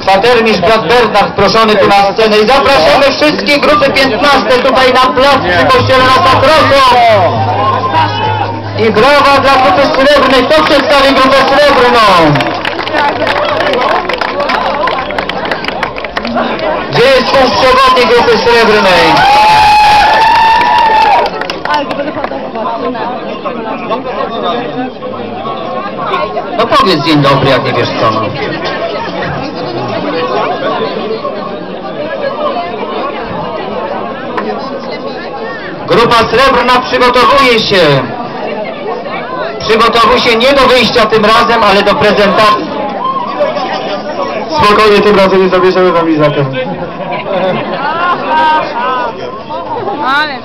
kwatermistrz brat Bernard proszony tu na scenę i zapraszamy wszystkie grupy 15 tutaj na plac przy kościele na Sakrosą. I brawa dla grupy srebrnej. Kto przedstawi grupę srebrną? Gdzie jest punkt grupy srebrnej? No powiedz dzień dobry, jak nie wiesz co. No. Grupa srebrna przygotowuje się. Przygotowuje się nie do wyjścia tym razem, ale do prezentacji. Spokojnie, tym razem nie zabierzemy wam Izakę. Ale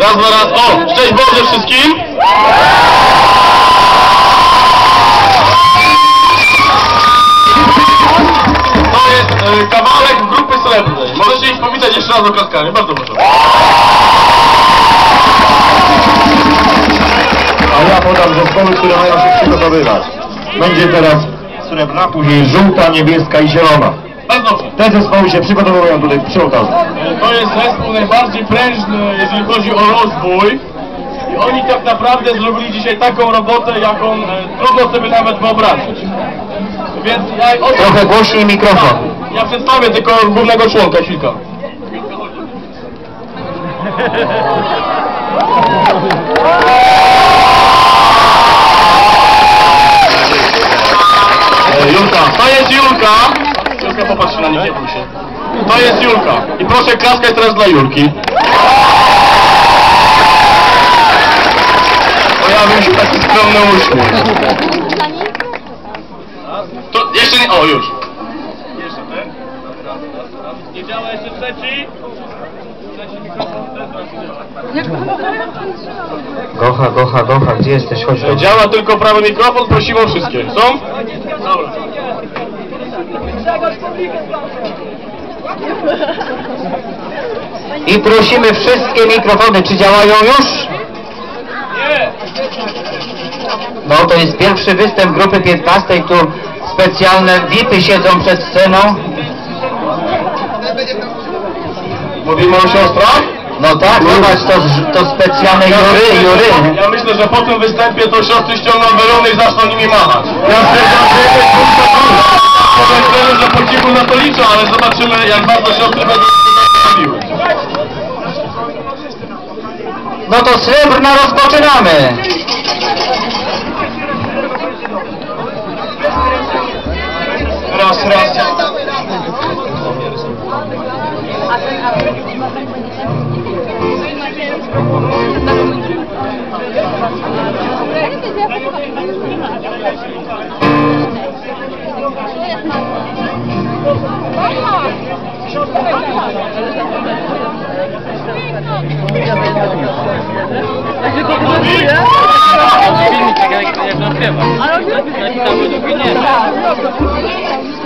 Raz, dwa, raz. O! Szczęść Boże wszystkim! Raz oklaskami. Bardzo proszę. A ja podam zespoły, które mają się przygotowywać. Będzie teraz srebrna, później żółta, niebieska i zielona. Bardzo dobrze. Te zespoły się przygotowują tutaj przy ołtarzu. To jest zespół najbardziej prężny, jeżeli chodzi o rozwój. I oni tak naprawdę zrobili dzisiaj taką robotę, jaką e, trudno sobie nawet wyobrazić. Więc ja, Trochę głośniej mikrofon. ja przedstawię tylko głównego członka, chwilkę. Julka, to jest Julka. Julka, popatrz na nich, nie się. To jest Julka. I proszę klaskać teraz dla Julki. Pojawił się taki skromny uśmiech. Gocha, gocha, gocha, gdzie jesteś? Chodź do Działa tylko prawy mikrofon, prosimy o wszystkie. Są? Dobra. I prosimy wszystkie mikrofony, czy działają już? Nie! No to jest pierwszy występ grupy 15, tu specjalne VIPy siedzą przed sceną. Mówimy o siostrach? No tak, zobacz, to, to specjalne jury, jury. Ja myślę, że po tym występie to siostry ściągną welony i zaczną nimi machać. Ja Powiem, że po cichu na to liczę, ale zobaczymy jak bardzo siostry będą robiły. No to srebrna rozpoczynamy. Raz, raz. Filmik jak, jak, jak on śpiewa. Ale on śpiewa. nie.